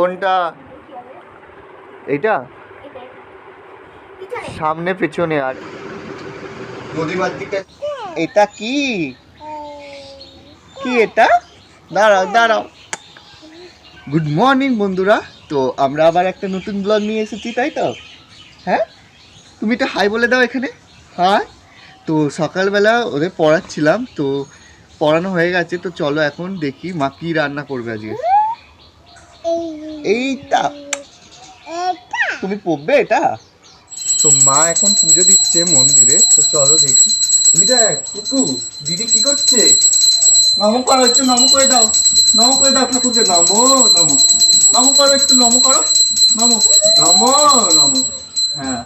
কোনটা? এইটা? সামনে পেছনে আর। এটা কি? কি এটা? দাঁড়াও দাঁড়াও। গুড মর্নিং বন্ধুরা। তো আমরা আবার একটা নতুন ব্লগ নিয়ে এসেছি তাই তো? হ্যাঁ? তুমি তো হাই বলে দাও এখানে। হাই তো সকালবেলা ওদের পড়াচ্ছিলাম তো পড়ানো হয়ে গেছে তো চলো এখন দেখি মা কি রান্না করবে আজকে। এইটা। তুমি পড়বে এটা? তো মা এখন পুজো দিচ্ছে মন্দিরে, তো চলো দেখি। দিদা কুকু, দিদি কি করছে? নম করো, একটু নম করে দাও। নম করে দাও ঠাকুরকে, নম নম। নম করো, একটু নম করো। নম নম নম। হ্যাঁ।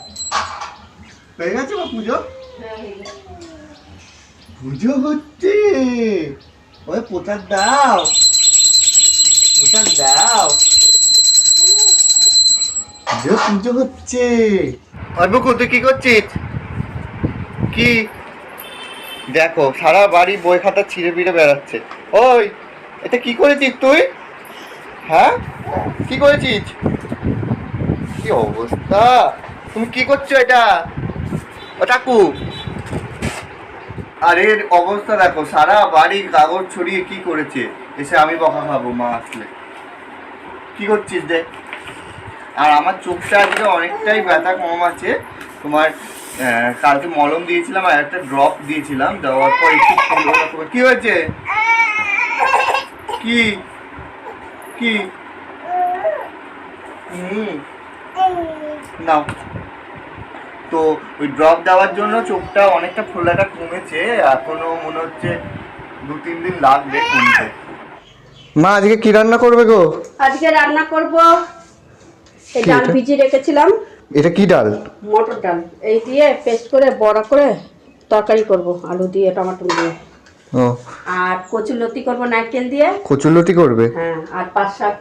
হয়ে গেছে মা পুজো? পুজো হচ্ছে। ওই পোতার দাও। পোতার দাও। পুজো হচ্ছে। অর্বকু, তুই কি করছিস? কি? দেখো, সারা বাড়ি বই খাতা ছিঁড়ে বিড়ে বেড়াচ্ছে। ওই, এটা কি করেছিস তুই? হ্যাঁ? কি করেছিস? কি অবস্থা? তুমি কি করছ এটা? ও টাকু আরে, এর অবস্থা দেখো, সারা বাড়ি কাগজ ছড়িয়ে কি করেছে? এসে আমি বকা খাব, মা আসলে। কি করছিস দেখ আর আমার চোখটা আজকে অনেকটাই ব্যথা কম আছে। তোমার আহ, কালকে মলম দিয়েছিলাম আর একটা ড্রপ দিয়েছিলাম দেওয়ার পর একটু কি হয়েছে? কি? কি? হুম। নাও। তো ওই ড্রপ দেওয়ার জন্য চোখটা অনেকটা ফোলাটা কমেছে এখনও মনে হচ্ছে দু তিন দিন লাগবে কমতে। মা আজকে কি রান্না করবে গো? আজকে রান্না করব এই ডাল ভিজিয়ে রেখেছিলাম। এটা কি ডাল? মটর ডাল। এই দিয়ে পেস্ট করে বড়া করে তরকারি করব আলু দিয়ে টমেটো দিয়ে। ও। আর করব নারকেল দিয়ে। করবে? হ্যাঁ আর পাঁচ শাক।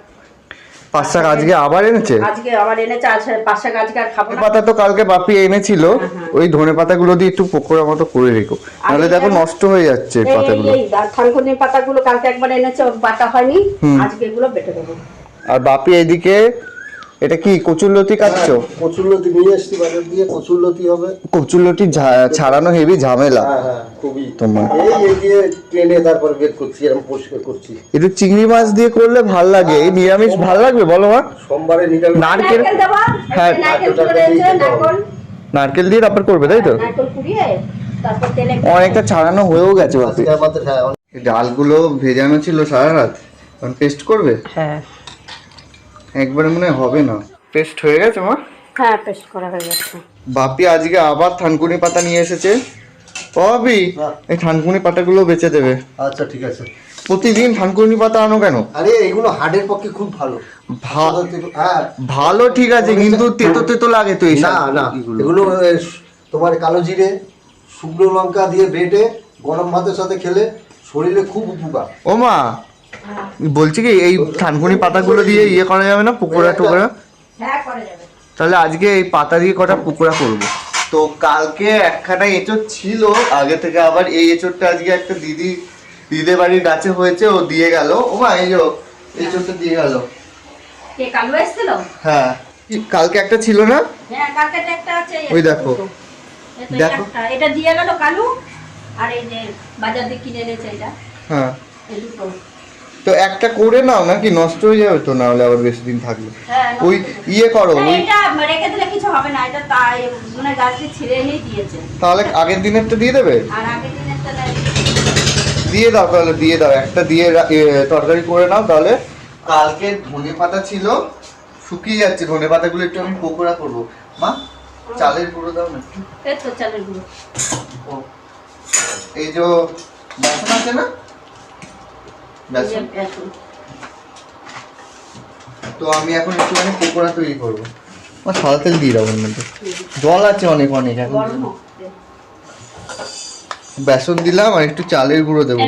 পাঁচ শাক আজকে আবার এনেছে? আজকে আবার এনেছে আজ পাঁচ শাক আজকে আর খাব পাতা তো কালকে বাপি এনেছিল। হ্যাঁ, হ্যাঁ। ওই ধনে পাতাগুলো দিয়ে একটু পকোড়া মতো করে রেখো। নাহলে দেখো নষ্ট হয়ে যাচ্ছে পাতাগুলো। এই থানকুনি পাতাগুলো কালকে একবার এনেছে বাটা হয়নি। আজকে এগুলো বেটে দেবো। আর বাপি এদিকে এটা কি কচুরলতি কাটছো? কচুরলতি নিয়ে এসছি বাজার দিয়ে কচুরলতি হবে। কচুরলতি ছাড়ানো হেভি ঝামেলা। হ্যাঁ হ্যাঁ খুবই। তোমার এই এই দিয়ে টেনে তারপর বের করছি এরকম পরিষ্কার করছি। একটু চিংড়ি মাছ দিয়ে করলে ভালো লাগে এই নিরামিষ ভালো লাগবে বলো মা। সোমবারে নিরামিষ। নারকেল নারকেল হ্যাঁ, নারকেল দিয়ে হবে। নারকেল দিয়ে তারপর করবে তাই তো? নারকেল কুড়িয়ে তারপর তেলে অনেকটা ছাড়ানো হয়েও গেছে বাপি হ্যাঁ অনেক- ডালগুলো ভেজানো ছিল সারা রাত এখন পেস্ট করবে? হ্যাঁ। একবারে মনে হয় হবে না। পেস্ট হয়ে গেছে মা? হ্যাঁ পেস্ট করা হয়ে গেছে। বাপি আজকে আবার থানকুনি পাতা নিয়ে এসেছে। বাপি। এই থানকুনি পাতাগুলো বেচে দেবে। আচ্ছা ঠিক আছে। প্রতিদিন থানকুনি পাতা আনো কেন? আরে এগুলো হার্টের পক্ষে খুব ভালো। হ্যাঁ। ভালো ঠিক আছে কিন্তু তেতো তেতো লাগে তো এই না না এগুলো। তোমার কালো জিরে শুকনো লঙ্কা দিয়ে বেটে গরম ভাতের সাথে খেলে শরীরে খুব উপকার। ও মা বলছি কি এই থানকুনি পাতাগুলো দিয়ে ইয়ে করা যাবে না? পকোড়া টোকরা? হ্যাঁ করা যাবে। তাহলে আজকে এই পাতা দিয়ে কটা পকোড়া করব? তো কালকে একখানা এঁচড় ছিল আগে থেকে আবার এই এঁচড়টা আজকে একটা দিদি দিদিদের বাড়ির গাছে হয়েছে ও দিয়ে গেল। ও মা এই যে এঁচড়টা দিয়ে গেল। কে কালু এসেছিল? হ্যাঁ। কালকে একটা ছিল না? হ্যাঁ কালকে একটা আছে। এই ওই দেখো। দেখো। এটা দিয়ে গেল কালু আর এই যে বাজার দিয়ে কিনে এনেছে এটা। হ্যাঁ। এই দুটো। তো একটা করে নাও নাকি? নষ্ট হয়ে যাবে তো না হলে আবার বেশি দিন থাকলে হ্যাঁ ওই ইয়ে করো ওই এটা রেখে দিলে কিছু হবে না এটা তাই মানে গাছটি ছিঁড়ে এনেই দিয়েছে। তাহলে আগের দিনেরটা দিয়ে দেবে? আর আগের দিনের তাহলে দিয়ে দাও তাহলে দিয়ে দাও। একটা দিয়ে তরকারি করে নাও তাহলে। কালকে ধনে পাতা ছিল শুকিয়ে যাচ্ছে। ধনে পাতাগুলো একটু আমি পকোড়া করব। মা চালের গুঁড়ো দাও না একটু। এই তো চালের গুঁড়ো। ও, এই যে বেসন আছে না? বেসন। তো আমি এখন একটুখানি পকোড়া তৈরি করব। আমার সাদা তেল দিয়ে ওর মধ্যে জল আছে অনেক অনেক এখন বেসন দিলাম আর একটু চালের গুঁড়ো দেবো।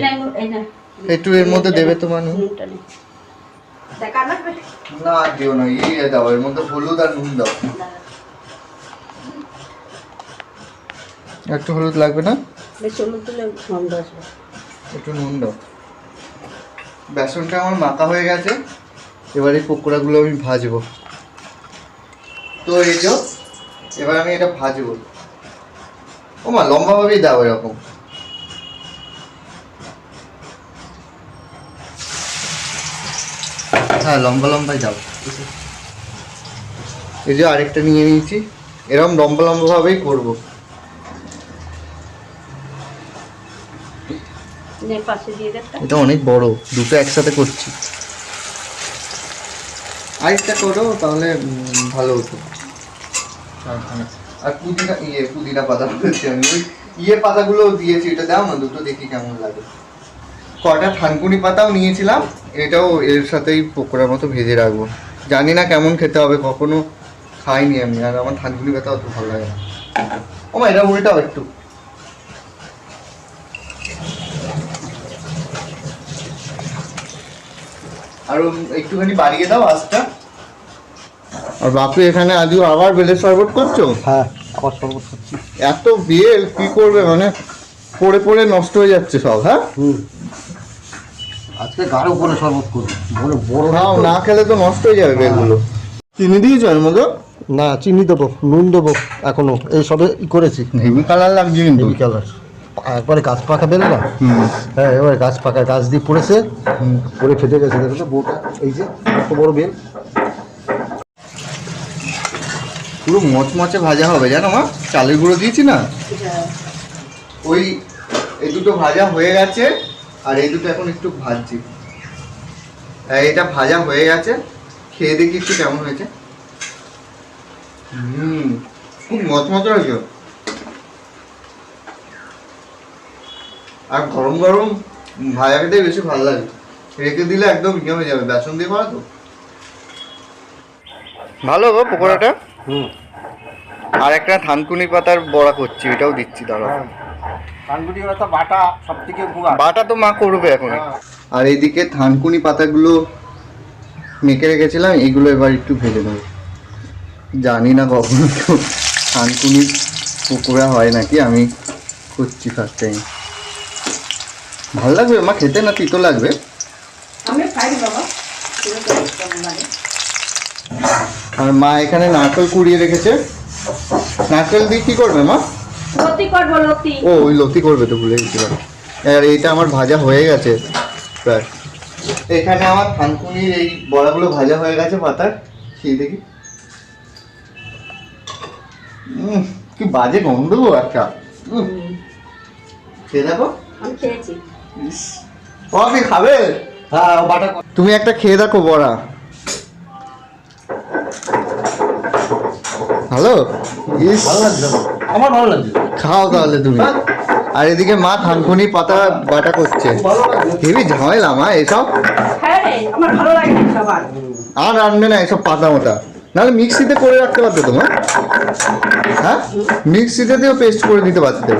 একটু এর মধ্যে দেবে তো মানু। নে। দিও না ইয়ে দাও এর মধ্যে হলুদ আর নুন দাও। একটু হলুদ লাগবে না। একটু নুন দাও। বেসনটা আমার মাখা হয়ে গেছে। এবার এই পকোড়াগুলো আমি ভাজবো। তো এই এবার আমি এটা ভাজবো। ও মা, লম্বাভাবেই দাও এরকম। হ্যাঁ লম্বা লম্বাই দাও। এই যে আরেকটা নিয়ে নিয়েছি। এরকম লম্বা লম্বাভাবেই করব। নে পাশে দিয়ে দে এটা অনেক বড় দুটো একসাথে করছি। আরেকটা করো তাহলে ভালো হতো। আর পুদিনা ইয়ে পুদিনা পাতা বলছি আমি। ইয়ে পাতাগুলো দিয়েছি এটা দাও না দুটো দেখি কেমন লাগে। কটা থানকুনি পাতাও নিয়েছিলাম এটাও এর সাথেই পকোড়ার মতো ভেজে রাখব। জানি না কেমন খেতে হবে কখনো খাইনি আমি আর আমার থানকুনি পাতা অত ভালো লাগে না। ও মা এটা উল্টাও একটু। আর একটুখানি বাড়িয়ে দাও আঁচটা। আর বাপু এখানে আজও আবার বেলের শরবত করছ? হ্যাঁ আবার শরবত খাচ্ছি এত বেল কি করবে? মানে পড়ে পড়ে নষ্ট হয়ে যাচ্ছে সব হ্যাঁ? হুম। আজকে গাঢ় শরবত করি বড় বড় নাও না খেলে তো নষ্ট হয়ে যাবে বেলগুলো। চিনি দিয়েছ এর মধ্যে? না চিনি দেবো নুন দেবো এখনও। এই সবে ই করেছি। হেভি কালার লাগছে কিন্তু। হেভি কালার একবারে গাছ পাকা বেল না? হ্যাঁ এবারে গাছ পাকা গাছ দিয়ে পড়েছে। পড়ে ফেটে গেছে দেখো তো বউটা এই যে এত বড় বেল। পুরো মচমচে ভাজা হবে জানো মা? চালের গুঁড়ো দিয়েছি না? ওই এই দুটো ভাজা হয়ে গেছে আর এই দুটো এখন একটু ভাজছি। আর এটা ভাজা হয়ে গেছে খেয়ে দেখি একটু কেমন হয়েছে। হুম খুব মচমচে হয়েছে। আর গরম গরম ভাজা খেতে বেশি ভালো লাগে। রেখে দিলে একদম ইয়ে হয়ে যাবে বেসন দিয়ে করা তো। ভালো গো পকোড়াটা? হুম। আর একটা থানকুনি পাতার বড়া করছি এটাও দিচ্ছি দাঁড়া কানগুটি তো বাটা সব থেকে বাটা তো মা করবে এখন। আর এইদিকে থানকুনি পাতাগুলো মেখে রেখেছিলাম এগুলো এবার একটু ভেজে নেব। জানি না কখনো থানকুনি পকোড়া হয় নাকি আমি করছি ফার্স্ট টাইম ভালো লাগবে? মা খেতে না তিতো লাগবে? আর মা এখানে নারকেল কুড়িয়ে রেখেছে। নারকেল দিয়ে কি করবে মা? ও ওই লতি করবে তো ভুলে গেছিলাম আর এইটা আমার ভাজা হয়ে গেছে প্রায়। এখানে আমার থানকুনির এই বড়াগুলো ভাজা হয়ে গেছে পাতার। খেয়ে দেখি। উম, কি বাজে গন্ধ গো একটা খেয়ে দেখো। আমি খেয়েছি। ও আপনি খাবে? হ্যাঁ বাটা তুমি একটা খেয়ে দেখো বড়া। ভালো? ইস। ভালো লাগছে আমার। ভালো লাগছে। খাও তাহলে তুমি। আর এদিকে মা থানকুনি পাতা বাটা করছে। হেবি ঝামেলা মা এসব? হ্যাঁ আর রাখবে না এসব পাতা মোটা। নাহলে মিক্সিতে করে রাখতে পারতো তোমার হ্যাঁ? মিক্সিতে দিয়েও পেস্ট করে দিতে পারতে।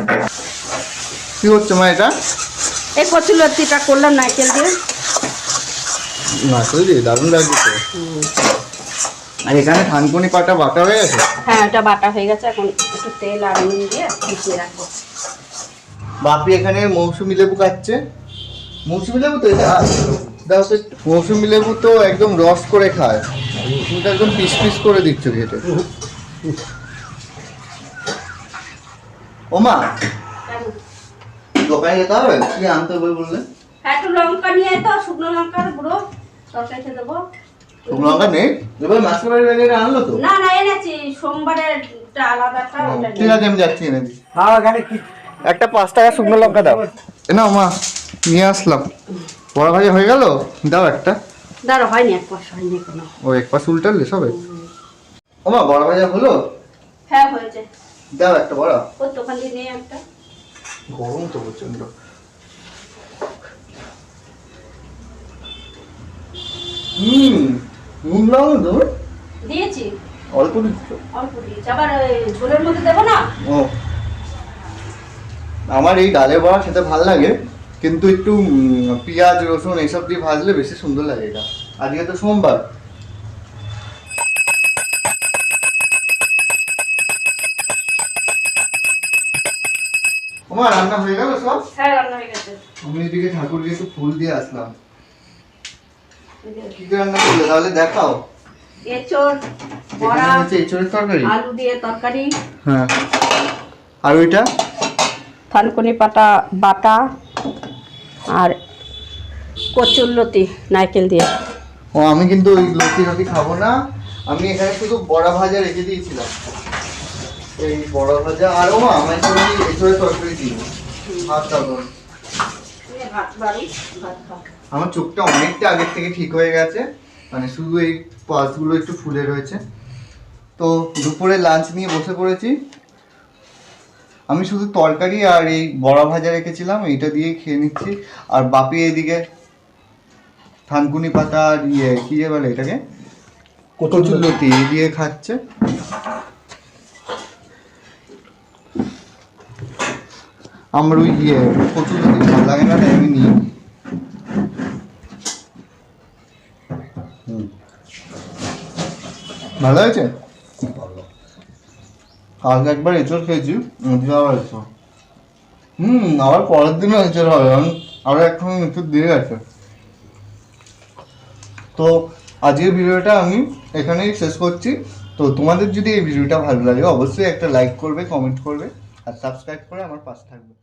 কি হচ্ছে মা এটা? এই কচুর লতিটা করলাম নারকেল দিয়ে। না বুঝলি দারুণ লাগছে। তো আর এখানে থানকুনি পাতা বাটা হয়ে গেছে? হ্যাঁ এটা বাটা হয়ে গেছে এখন একটু তেল আর নুন দিয়ে মিশিয়ে রাখব। বাপি এখানে মৌসুমি লেবু কাটছে মৌসুমি লেবু তো এটা দাও তো একটু। মৌসুমি লেবু তো একদম রস করে খায়। তুমি তো একদম পিস পিস করে দিচ্ছ ঘেটে ওমা দোকানে যেতে হবে? কি আনতে হবে বললে? হ্যাঁ একটু লঙ্কা নিয়ে তো শুকনো লঙ্কার গুঁড়ো দেবো। শুকনো লঙ্কা নেই? এবার মাছের বাড়ি আনলো তো? না না এনেছি আলাদাটা ঠিক আছে আমি যাচ্ছি এনে হ্যাঁ এখানে কি? একটা পাঁচ টাকা শুকনো লঙ্কা দাও। না মা নিয়ে আসলাম। বড় ভাজা হয়ে গেল? দাও একটা। দাঁড়ো হয়নি এক পাশ হয়নি কোনো ও এক পাশ উল্টালে সবে? ও মা বড় ভাজা হলো? হ্যাঁ হয়েছে। দাও একটা বড়। ওর দোকান দিয়ে নিয়ে একটা। গরম তো প্রচণ্ড হুম নুন দাও না দিয়েছি। অল্প দিচ্ছ। অল্প দিয়েছি। আবার ঝোলের মধ্যে দেবো না? ও। আমার এই ডালের বড়া খেতে ভালো লাগে কিন্তু একটু পেঁয়াজ রসুন এইসব দিয়ে ভাজলে বেশি সুন্দর লাগে এটা। আজকে তো সোমবার। তোমার রান্না হয়ে গেল সব? হ্যাঁ রান্না হয়ে গেছে। আমি এদিকে ঠাকুরকে একটু ফুল দিয়ে আসলাম। কি কি রান্না করলে? তাহলে দেখাও। এঁচড় বড়া তরকারি? আলু দিয়ে তরকারি। হ্যাঁ। আর ওইটা? থানকুনি পাতা বাটা আর কচুরলতি নারকেল দিয়ে। ও আমি কিন্তু ওই লতি লতি খাব না। আমি এখানে শুধু বড়া ভাজা রেখে দিয়েছিলাম। এই বড়া ভাজা, আর ও মা আমার একটু এঁচড়ের তরকারি দিও। ভাত খাও আমার চোখটা অনেকটা আগের থেকে ঠিক হয়ে গেছে। মানে শুধু এই পাসগুলো একটু ফুলে রয়েছে। তো দুপুরে লাঞ্চ নিয়ে বসে পড়েছি। আমি শুধু তরকারি আর এই বড়া ভাজা রেখেছিলাম, এইটা দিয়ে খেয়ে নিচ্ছি। আর বাপি এদিকে থানকুনি পাতা আর ইয়ে কি যে বলে এটাকে? কচুরলতি এই দিয়ে খাচ্ছে। আমার ওই ইয়ে কচুরলতি ভালো লাগে না তাই আমি নিই। ভালো হয়েছে? কালকে একবার এঁচড় খেয়েছি আজকে আবার এঁচড় হুম আবার পরের দিনও এঁচড় হবে কারণ আরও এখন এঁচড় দিয়ে গেছে তো আজকের ভিডিওটা আমি এখানেই শেষ করছি। তো তোমাদের যদি এই ভিডিওটা ভালো লাগে অবশ্যই একটা লাইক করবে কমেন্ট করবে আর সাবস্ক্রাইব করে আমার পাশে থাকবে।